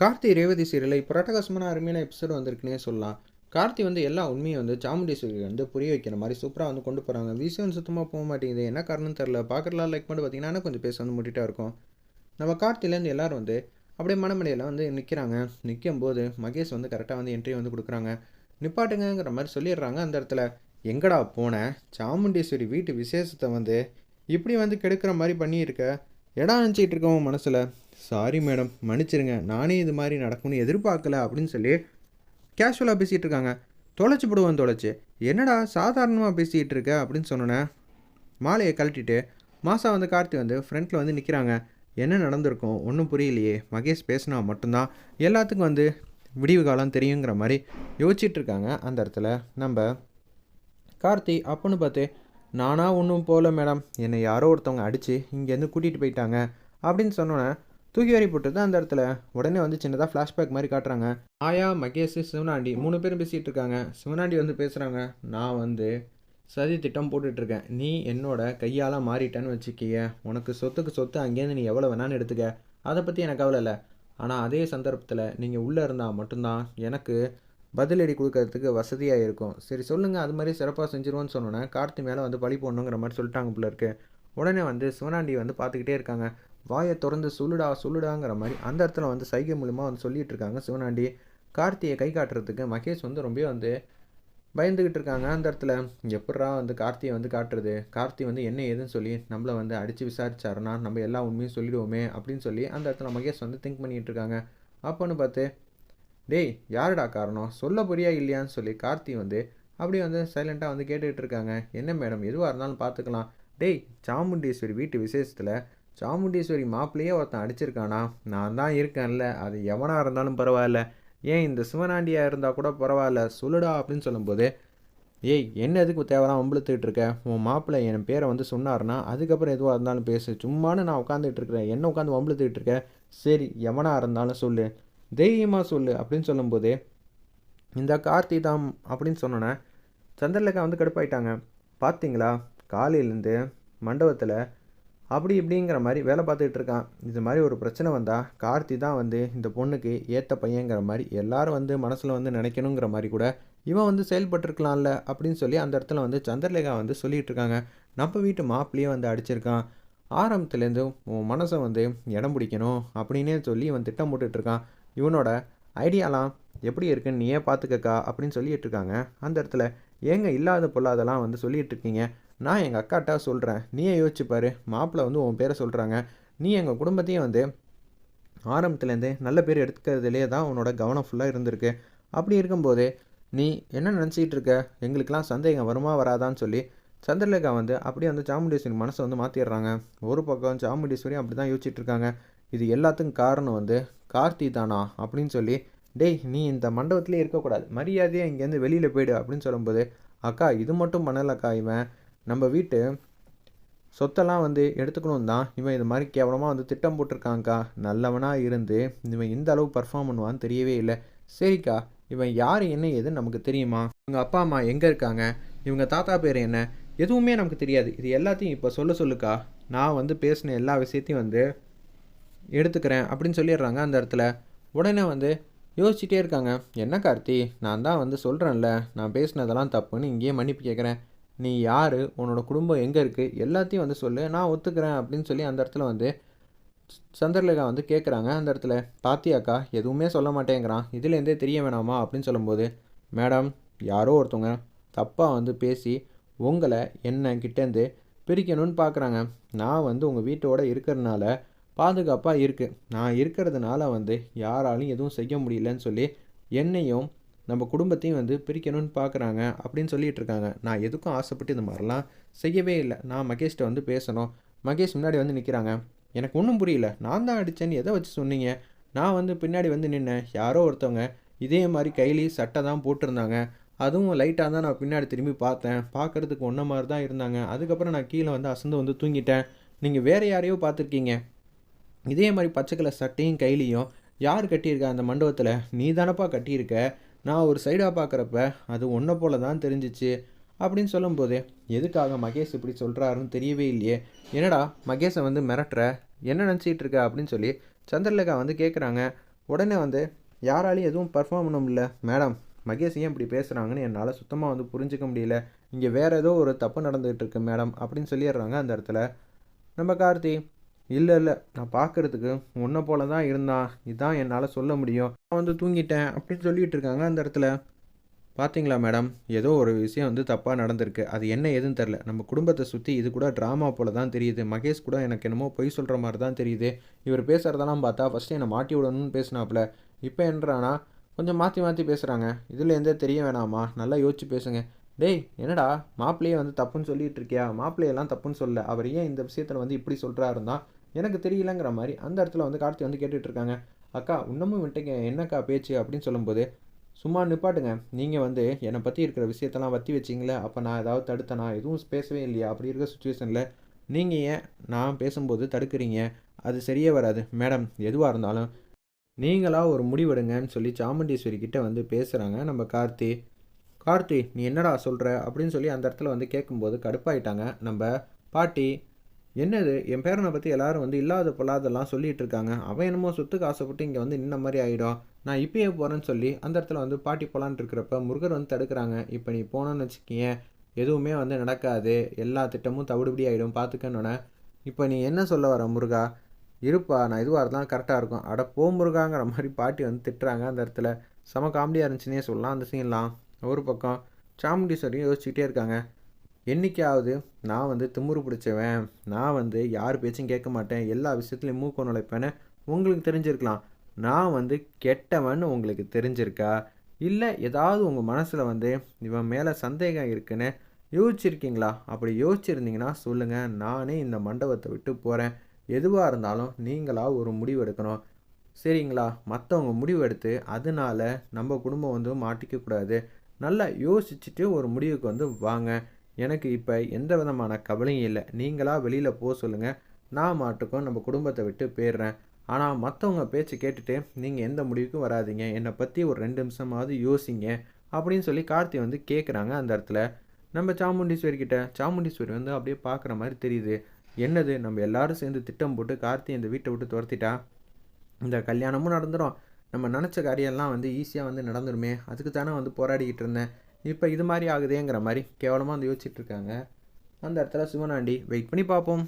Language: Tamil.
கார்த்தி ரேவதி சீரியலில் இப்போ ரட்டகாசமான அருமையான எபிசோடு வந்திருக்குன்னே சொல்லலாம். கார்த்தி வந்து எல்லா உண்மையும் வந்து சாமுண்டீஸ்வரி வந்து புரிய வைக்கிற மாதிரி சூப்பராக வந்து கொண்டு போகிறாங்க விஷயம் சுத்தமாக போக மாட்டேங்குது. என்ன காரணம் தெரில பார்க்குறலாம் லைக் பண்ணி பார்த்தீங்கன்னா கொஞ்சம் பேச வந்து முட்டிட்டா இருக்கும். நம்ம கார்த்திலேருந்து எல்லாரும் வந்து அப்படியே மனமடையில் வந்து நிற்கிறாங்க நிற்கும் போது மகேஷ் வந்து கரெக்டாக வந்து என்ட்ரி வந்து கொடுக்குறாங்க. நிப்பாட்டுங்கிற மாதிரி சொல்லிடுறாங்க அந்த இடத்துல. எங்கடா போனேன் சாமுண்டீஸ்வரி வீட்டு விசேஷத்தை வந்து இப்படி வந்து கெடுக்கிற மாதிரி பண்ணியிருக்க. இடம் நினச்சிக்கிட்டு இருக்கவன் மனசில். சாரி மேடம் மன்னிச்சிருங்க. நானே இது மாதிரி நடக்கும்னு எதிர்பார்க்கல அப்படின்னு சொல்லி கேஷுவலாக பேசிகிட்டு இருக்காங்க. தொலைச்சி போடுவேன் தொலைச்சி. என்னடா சாதாரணமாக பேசிகிட்டு இருக்க அப்படின்னு சொன்னோன்னே மாலையை கழட்டிட்டு மாசா வந்து கார்த்தி வந்து ஃப்ரண்ட்டில் வந்து நிற்கிறாங்க என்ன நடந்திருக்கும்? ஒன்றும் புரியலையே. மகேஷ் பேசினா மட்டும்தான். எல்லாத்துக்கும் வந்து விடிவு காலம் தெரியுங்கிற மாதிரி யோசிச்சுட்டு இருக்காங்க. அந்த இடத்துல நம்ம கார்த்தி அப்போன்னு பார்த்து நானா ஒன்றும் போகல மேடம். என்னை யாரோ ஒருத்தவங்க அடித்து இங்கேருந்து கூட்டிகிட்டு போயிட்டாங்க அப்படின்னு சொன்னோன்னே தூக்கி வாரி போட்டு அந்த இடத்துல உடனே வந்து சின்னதாக ஃப்ளாஷ்பேக் மாதிரி காட்டுறாங்க. ஆயா மகேஷ் சிவனாண்டி மூணு பேரும் பேசிகிட்டு இருக்காங்க. சிவனாண்டி வந்து பேசுகிறாங்க நான் வந்து சதி திட்டம் போட்டுட்ருக்கேன் நீ என்னோட கையால் மாறிட்டேன்னு வச்சுக்கிய உனக்கு சொத்துக்கு சொத்து அங்கேருந்து நீ எவ்வளோ வேணான்னு எடுத்துக்க. அதை பற்றி எனக்கு கவலை இல்லை. ஆனால் அதே சந்தர்ப்பத்தில் நீங்கள் உள்ளே இருந்தால் மட்டும்தான் எனக்கு பதிலடி கொடுக்கறதுக்கு வசதியாக இருக்கும். சரி சொல்லுங்கள் அது மாதிரி சிறப்பாக செஞ்சிருவோன்னு சொன்னோன்னே கார்த்தி மேலே வந்து பழி போடணுங்கிற மாதிரி சொல்லிட்டாங்க போல இருக்கு. உடனே வந்து சிவனாண்டி வந்து பார்த்துக்கிட்டே இருக்காங்க. வாயை திறந்து சொல்லுடா சொல்லுடாங்கிற மாதிரி அந்த இடத்துல வந்து சைகை மூலிமா வந்து சொல்லிட்டு இருக்காங்க சிவனாண்டி. கார்த்தியை கை காட்டுறதுக்கு மகேஷ் வந்து ரொம்ப வந்து பயந்துக்கிட்டு இருக்காங்க அந்த இடத்துல. எப்பட்றா வந்து கார்த்தியை வந்து காட்டுறது? கார்த்தி வந்து என்ன ஏதுன்னு சொல்லி நம்மளை வந்து அடித்து விசாரிச்சாருன்னா நம்ம எல்லா உண்மையும் சொல்லிடுவோமே அப்படின்னு சொல்லி அந்த இடத்துல மகேஷ் வந்து திங்க் பண்ணிகிட்டு இருக்காங்க. அப்போன்னு பார்த்து டேய் யாருடா காரணம்? சொல்ல புரியா இல்லையான்னு சொல்லி கார்த்தி வந்து அப்படியே வந்து சைலண்ட்டாக வந்து கேட்டுக்கிட்டு இருக்காங்க. என்ன மேடம் எதுவாக இருந்தாலும் பார்த்துக்கலாம். டேய் சாமுண்டீஸ்வரி வீட்டு விசேஷத்தில் சாமுண்டீஸ்வரி மாப்பிள்ளையே ஒருத்தன் அடிச்சிருக்கானா? நான் தான் இருக்கேன்ல அது எவனாக இருந்தாலும் பரவாயில்ல. ஏன் இந்த சிவனாண்டியாக இருந்தால் கூட பரவாயில்ல சொல்லுடா அப்படின்னு சொல்லும்போது ஏய் என்ன எதுக்கு தேவைலாம் வம்பிழுத்துக்கிட்டு இருக்க? உன் மாப்பிள்ளை என் பேரை வந்து சொன்னார்னா அதுக்கப்புறம் எதுவாக இருந்தாலும் பேசு. சும்மானு நான் உட்காந்துட்டு இருக்கிறேன். என்ன உட்காந்து வம்பிழுத்துக்கிட்டு இருக்க? சரி எவனாக இருந்தாலும் சொல்லு. தைரியமாக சொல்லு அப்படின்னு சொல்லும்போது இந்த கார்த்தி தாம் அப்படின்னு சொன்னோன்னே சந்திரலேகா வந்து கடுப்பாயிட்டாங்க. பார்த்தீங்களா காலையிலேருந்து மண்டபத்தில் அப்படி இப்படிங்கிற மாதிரி வேலை பார்த்துக்கிட்டு இருக்கான். இது மாதிரி ஒரு பிரச்சனை வந்தால் கார்த்தி தான் வந்து இந்த பொண்ணுக்கு ஏற்ற பையங்கிற மாதிரி எல்லாரும் வந்து மனசில் வந்து நினைக்கணுங்கிற மாதிரி கூட இவன் வந்து செயல்பட்டுருக்கலாம்ல அப்படின்னு சொல்லி அந்த இடத்துல வந்து சந்திரலேகா வந்து சொல்லிகிட்டு இருக்காங்க. நம்ம வீட்டு மாப்பிள்ளையே வந்து அடிச்சிருக்கான். ஆரம்பத்துலேருந்து உன் மனசை வந்து இடம் பிடிக்கணும் அப்படின்னே சொல்லி இவன் திட்டம் போட்டுட்ருக்கான் இவனோட ஐடியாலாம் எப்படி இருக்குன்னு நீயே பார்த்துக்கக்கா அப்படின்னு சொல்லிட்டு இருக்காங்க அந்த இடத்துல ஏங்க இல்லாத பொல்லாதெல்லாம் வந்து சொல்லிட்டு இருக்கீங்க நான் எங்கள் அக்காட்டா சொல்கிறேன் நீயே யோசிச்சுப்பாரு மாப்பிள்ளை வந்து உன் பேரை சொல்கிறாங்க நீ எங்கள் குடும்பத்தையும் வந்து ஆரம்பத்துலேருந்தே நல்ல பேர் எடுத்துக்கிறதுலே தான் உன்னோட கவனம் ஃபுல்லாக இருந்திருக்கு. அப்படி இருக்கும்போது நீ என்ன நினச்சிக்கிட்டு இருக்க எங்களுக்கெல்லாம் சந்தேகம் வருமா வராதான்னு சொல்லி சந்திரலேகா வந்து அப்படியே வந்து சாமுண்டீஸ்வரி மனசை வந்து மாற்றிடுறாங்க ஒரு பக்கம் சாமுண்டீஸ்வரி அப்படி தான் யோசிச்சுட்டு இருக்காங்க இது எல்லாத்துக்கும் காரணம் வந்து கார்த்தி தானா? அப்படின்னு சொல்லி டேய் நீ இந்த மண்டபத்திலே இருக்கக்கூடாது. மரியாதையாக இங்கேருந்து வெளியில் போயிடு அப்படின்னு சொல்லும்போது அக்கா இது மட்டும் பண்ணலக்கா இவன். நம்ம வீட்டு சொத்தெல்லாம் வந்து எடுத்துக்கணும் தான் இவன் இது மாதிரி கேவலமாக வந்து திட்டம் போட்டிருக்காங்கக்கா நல்லவனாக இருந்து இவன் இந்த அளவு பர்ஃபார்ம் பண்ணுவான்னு தெரியவே இல்லை. சரிக்கா இவன் யார் என்ன ஏதுன்னு நமக்கு தெரியுமா? இவங்க அப்பா அம்மா எங்கே இருக்காங்க? இவங்க தாத்தா பேர் என்ன? எதுவுமே நமக்கு தெரியாது. இது எல்லாத்தையும் இப்போ சொல்ல சொல்லுக்கா. நான் வந்து பேசின எல்லா விஷயத்தையும் வந்து எடுத்துக்கிறேன் அப்படின்னு சொல்லிடுறாங்க அந்த இடத்துல. உடனே வந்து யோசிச்சுட்டே இருக்காங்க. என்ன கார்த்தி நான் தான் வந்து சொல்கிறேன்ல நான் பேசினதெல்லாம் தப்புன்னு இங்கேயே மன்னிப்பு கேட்குறேன் நீ யார் உன்னோட குடும்பம் எங்கே இருக்குது எல்லாத்தையும் வந்து சொல்லு நான் ஒத்துக்கிறேன் அப்படின்னு சொல்லி அந்த இடத்துல வந்து சந்திரலேகா வந்து கேட்குறாங்க அந்த இடத்துல பாத்தியாக்கா எதுவுமே சொல்ல மாட்டேங்கிறான். இதுலேருந்தே தெரிய வேணாமா அப்படின்னு சொல்லும்போது மேடம் யாரோ ஒருத்தவங்க தப்பாக வந்து பேசி உங்களை என்ன கிட்டேருந்து பிரிக்கணும்னு பார்க்குறாங்க நான் வந்து உங்கள் வீட்டோட இருக்கிறனால பாதுகாப்பாக இருக்குது நான் இருக்கிறதுனால வந்து யாராலையும் எதுவும் செய்ய முடியலன்னு சொல்லி என்னையும் நம்ம குடும்பத்தையும் வந்து பிரிக்கணும்னு பார்க்குறாங்க அப்படின்னு சொல்லிட்டு இருக்காங்க. நான் எதுக்கும் ஆசைப்பட்டு இந்த மாதிரிலாம் செய்யவே இல்லை. நான் மகேஷ்கிட்ட வந்து பேசணும். மகேஷ் முன்னாடி வந்து நிற்கிறாங்க எனக்கு ஒன்றும் புரியல. நான் தான் அடித்தேன்னு எதை வச்சு சொன்னீங்க? நான் வந்து பின்னாடி வந்து நின்னேன். யாரோ ஒருத்தவங்க இதே மாதிரி கைலி சட்டை தான் போட்டிருந்தாங்க. அதுவும் லைட்டாக தான் நான் பின்னாடி திரும்பி பார்த்தேன். பார்க்குறதுக்கு ஒன்றை மாதிரி தான் இருந்தாங்க. அதுக்கப்புறம் நான் கீழே வந்து அசந்து வந்து தூங்கிட்டேன். நீங்கள் வேறு யாரையோ பார்த்துருக்கீங்க. இதே மாதிரி பச்சை கலர் சட்டையும் கையிலையும் யார் கட்டியிருக்கா அந்த மண்டபத்தில்? நீ தானப்பா கட்டியிருக்க. நான் ஒரு சைடாக பார்க்குறப்ப அது ஒன்றை போல தான் தெரிஞ்சிச்சு அப்படின்னு சொல்லும்போது எதுக்காக மகேஷ் இப்படி சொல்கிறாருன்னு தெரியவே இல்லையே. என்னடா மகேஷை வந்து மிரட்டுற? என்ன நினச்சிக்கிட்டு இருக்க? அப்படின்னு சொல்லி சந்திரலேகா வந்து கேட்குறாங்க உடனே வந்து யாராலையும் எதுவும் பர்ஃபார்ம் பண்ண முடியல மேடம் மகேஷ் ஏன் இப்படி பேசுகிறாங்கன்னு என்னால் சுத்தமாக வந்து புரிஞ்சிக்க முடியல. இங்கே வேறு ஏதோ ஒரு தப்பு நடந்துகிட்டு இருக்கு மேடம் அப்படின்னு சொல்லிடுறாங்க அந்த இடத்துல. நம்ம கார்த்தி இல்லை இல்லை நான் பார்க்குறதுக்கு உன்னை போல தான் இருந்தான் இதான் என்னால் சொல்ல முடியும். நான் வந்து தூங்கிட்டேன் அப்படின்னு சொல்லிட்டு இருக்காங்க அந்த இடத்துல. பார்த்தீங்களா மேடம்? ஏதோ ஒரு விஷயம் வந்து தப்பாக நடந்திருக்கு. அது என்ன ஏதுன்னு தெரில நம்ம குடும்பத்தை சுற்றி இது கூட ட்ராமா போல தான் தெரியுது. மகேஷ் கூட எனக்கு என்னமோ பொய் சொல்கிற மாதிரி தான் தெரியுது. இவர் பேசுகிறதெல்லாம் பார்த்தா ஃபஸ்ட்டு என்னை மாட்டி விடணும்னு பேசினாப்புல. இப்போ என்றானா கொஞ்சம் மாற்றி மாற்றி பேசுகிறாங்க இதில் எந்த தெரிய வேணாமா? நல்லா யோசிச்சு பேசுங்க. டேய் என்னடா மாப்பிள்ளையே வந்து தப்புன்னு சொல்லிட்டு இருக்கியா? மாப்பிள்ளையெல்லாம் தப்புன்னு சொல்லலை. அவர் ஏன் இந்த விஷயத்தில் வந்து இப்படி சொல்கிறாருந்தான் எனக்கு தெரியலங்கிற மாதிரி அந்த இடத்துல வந்து கார்த்தி வந்து கேட்டுட்ருக்காங்க. அக்கா இன்னமும் விட்டுங்க என்னக்கா பேச்சு? அப்படின்னு சொல்லும்போது சும்மா நிப்பாட்டுங்க. நீங்கள் வந்து என்னை பற்றி இருக்கிற விஷயத்தெல்லாம் வத்தி வச்சிங்களே அப்போ நான் ஏதாவது தடுத்தனா? எதுவும் பேசவே இல்லையா? அப்படி இருக்கிற சுச்சுவேஷனில் நீங்கள் ஏன் நான் பேசும்போது தடுக்கிறீங்க? அது சரியே வராது. மேடம் எதுவாக இருந்தாலும் நீங்களாக ஒரு முடிவெடுங்கன்னு சொல்லி சாமுண்டீஸ்வரி கிட்டே வந்து பேசுகிறாங்க நம்ம கார்த்தி. கார்த்தி நீ என்னடா சொல்கிற அப்படின்னு சொல்லி அந்த இடத்துல வந்து கேட்கும்போது கடுப்பாயிட்டாங்க நம்ம பாட்டி. என்னது? என் பேரனை பற்றி எல்லாரும் வந்து இல்லாத பொல்லாதெல்லாம் சொல்லிட்டு இருக்காங்க. அவன் என்னமோ சொத்துக்கு ஆசைப்பட்டு இங்கே வந்து நின்ன மாதிரி ஆகிடும் நான் இப்பயே போகிறேன்னு சொல்லி அந்த இடத்துல வந்து பாட்டி போகலான்ட்டு இருக்கிறப்ப முருகர் வந்து தடுக்கிறாங்க. இப்போ நீ போனோன்னு வச்சுக்கிங்க எதுவுமே வந்து நடக்காது. எல்லா திட்டமும் தவிடுபடி ஆகிடும் பார்த்துக்கணுன்னே இப்போ நீ என்ன சொல்ல வர முருகா? இருப்பா நான் இதுவாக இருந்தாலும் கரெக்டாக இருக்கும். அட போ முருகாங்கிற மாதிரி பாட்டி வந்து திட்டுறாங்க அந்த இடத்துல. செம காமெடியாக இருந்துச்சுன்னே சொல்லலாம் அந்த சீன்லாம் ஒரு பக்கம் சாமுண்டீஸ்வரியும் யோசிச்சுக்கிட்டே இருக்காங்க. என்னைக்காவது நான் வந்து திமுரு பிடிச்சவன் நான் வந்து யார் பேச்சும் கேட்க மாட்டேன் எல்லா விஷயத்துலையும் மூக்க நுழைப்பேன்னு உங்களுக்கு தெரிஞ்சிருக்கலாம். நான் வந்து கெட்டவன்னு உங்களுக்கு தெரிஞ்சிருக்கா? இல்லை ஏதாவது உங்கள் மனசில் வந்து இவன் மேலே சந்தேகம் இருக்குன்னு யோசிச்சிருக்கீங்களா? அப்படி யோசிச்சிருந்தீங்கன்னா சொல்லுங்கள் நானே இந்த மண்டபத்தை விட்டு போகிறேன் எதுவாக இருந்தாலும் நீங்களாக ஒரு முடிவு எடுக்கணும். சரிங்களா? மற்றவங்க முடிவு எடுத்து அதனால நம்ம குடும்பம் வந்து மாட்டிக்கக்கூடாது. நல்லா யோசிச்சுட்டு ஒரு முடிவுக்கு வந்து வாங்க. எனக்கு இப்போ எந்த விதமான கவலையும் இல்லை. நீங்களாக வெளியில் போக சொல்லுங்கள் நான் மாட்டுக்கும் நம்ம குடும்பத்தை விட்டு போயிடுறேன். ஆனால் மற்றவங்க பேச்சு கேட்டுட்டு நீங்கள் எந்த முடிவுக்கும் வராதீங்க. என்னை பற்றி ஒரு ரெண்டு நிமிஷமாவது யோசிங்க. அப்படின்னு சொல்லி கார்த்தி வந்து கேட்குறாங்க அந்த இடத்துல. நம்ம சாமுண்டீஸ்வரி கிட்ட சாமுண்டீஸ்வரி வந்து அப்படியே பார்க்குற மாதிரி தெரியுது. என்னது? நம்ம எல்லாரும் சேர்ந்து திட்டம் போட்டு கார்த்தி இந்த வீட்டை விட்டு துரத்திட்டா? இந்த கல்யாணமும் நடந்துடும் நம்ம நினச்ச காரியம்லாம் வந்து ஈஸியாக வந்து நடந்துருமே. அதுக்கு தானே வந்து போராடிக்கிட்டு இருந்தேன். இப்போ இது மாதிரி ஆகுதேங்கிற மாதிரி கேவலமாக வந்து யோசிச்சுட்டு இருக்காங்க. அந்த இடத்துல சிவனாண்டி வெயிட் பண்ணி பார்ப்போம்.